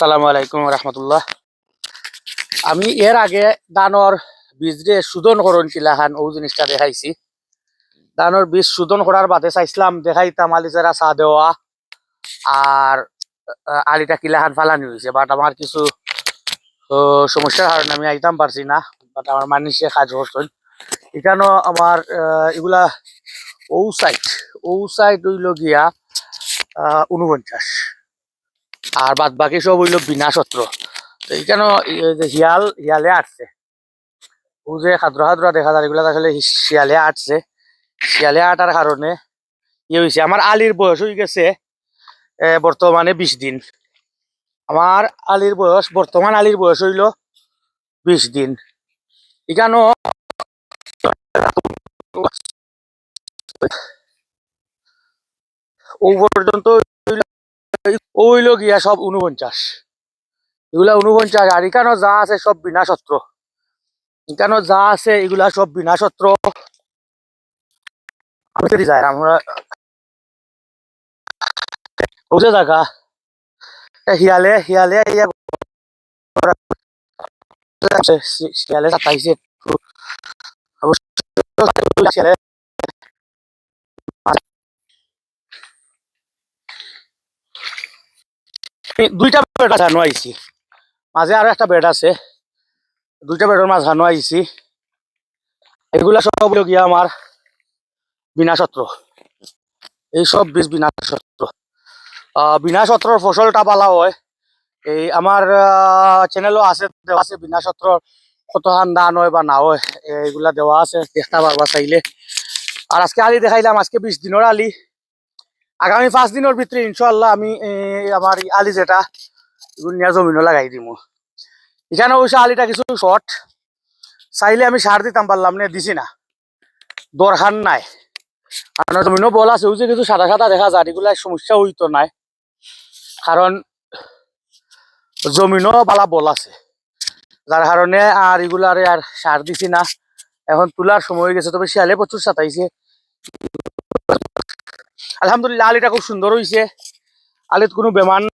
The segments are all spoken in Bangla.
আসসালামু আলাইকুম রহমতুল্লাহ। আমি এর আগে দানর বীজ রে শোধন করুন কিলাখান ও জিনিসটা দেখাইছি। দানর বীজ শোধন করার বাদে চাইছিলাম দেখাইতাম আলিজারা চা দেওয়া আর আলিটা কিলাখান ফালানি হয়েছে বাট আমার কিছু সমস্যার কারণে আমি আইতাম পারছি না, বাট আমার মানুষে কাজ করছেন। এখানেও আমার এগুলা ও সাইড ও সাইড হইল গিয়া উনপঞ্চাশ আর বাদ বাকি সব হইল বিনা সত্র তো এইখানে হিয়াল, হিয়ালে আটছে? ও যে খাদ্র খাদ্র দেখা যায়, এগুলা আসলে শিয়ালে আটছে। শিয়ালে আটার কারণে ইয়ে হয়েছে আমার আলির বয়স হয়ে গেছে বর্তমানে বিশ দিন। আমার আলির বয়স, বর্তমান আলির বয়স হইল বিশ দিন। এখানেও ও পর্যন্ত ও হইল গিয়া সব উনপঞ্চাশ এগুলা উনপঞ্চাশ আর এখানেও যা আছে সব বিনা সত্র এখানেও যা আছে, এগুলা সব বিনা সত্র আমাদের যায় আমরা দুইটা বেড আছে আইছি। মাঝে আরও একটা বেড আছে। দুইটা বেডের মাছ হানো আইছি। এগুলা সব গিয়া আমার বিনা সত্র এই সব বীজ বিনা সত্র বিনা সত্রর ফসলটা পালা হয়। এই আমার চ্যানেলও আছে, দেওয়া আছে বিনা সত্র কত হান দান হয় বা না হয়, এইগুলা দেওয়া আছে। দেখতে পারবা চাইলে। আর আজকে আলি দেখাইলাম, আজকে বিশ দিনের আলি। আগামী পাঁচ দিনের ভিতরে ইনশাল্লাহ আমি আমার আলি যেটা নিয়ে জমিনও লাগাই দিব। এখানে অবশ্য আলিটা কিছু শর্ট চাইলে আমি সার দিতাম, পারলাম না, দিছি না। দরকার নাই। আর জমিনও বল আছে যে কিছু সাদা সাদা দেখা যায়, এগুলা সমস্যা হইতো নাই। কারণ জমিনও বালা বল আছে। যার কারণে আর এগুলারে আর সার দিছি না। এখন তোলার সময় হয়ে গেছে, তবে শিয়ালে প্রচুর সাতাইছে আলহামদুলিল্লাহ, আলিটা খুব সুন্দর হয়েছে আলিত কোনো বেমার না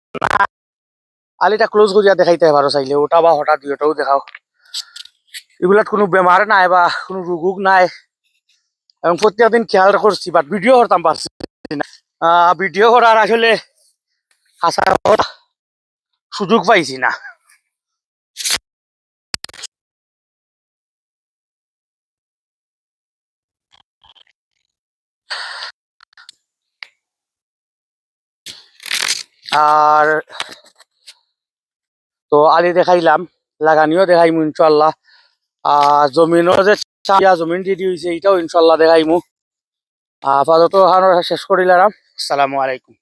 আলিটা ক্লোজ করিয়া দেখাইতে পারো চাইলে। ওটা বা হঠাৎ দুইটাও দেখাও। এগুলাত কোনো বেমার নাই বা কোনো রোগ নাই। এবং প্রত্যেকদিন খেয়াল করছি বাট ভিডিও করতাম পারছি ভিডিও করার আসলে আশা সুযোগ পাইছি না। আর তো আলি দেখাইলাম, লাগানিও দেখাইমু ইনশাল্লাহ আর জমিনও যে জমিন রেডি হয়েছে এটাও ইনশাল্লাহ দেখাইমু। আপাতত শেষ করিলাম। আসসালামু আলাইকুম।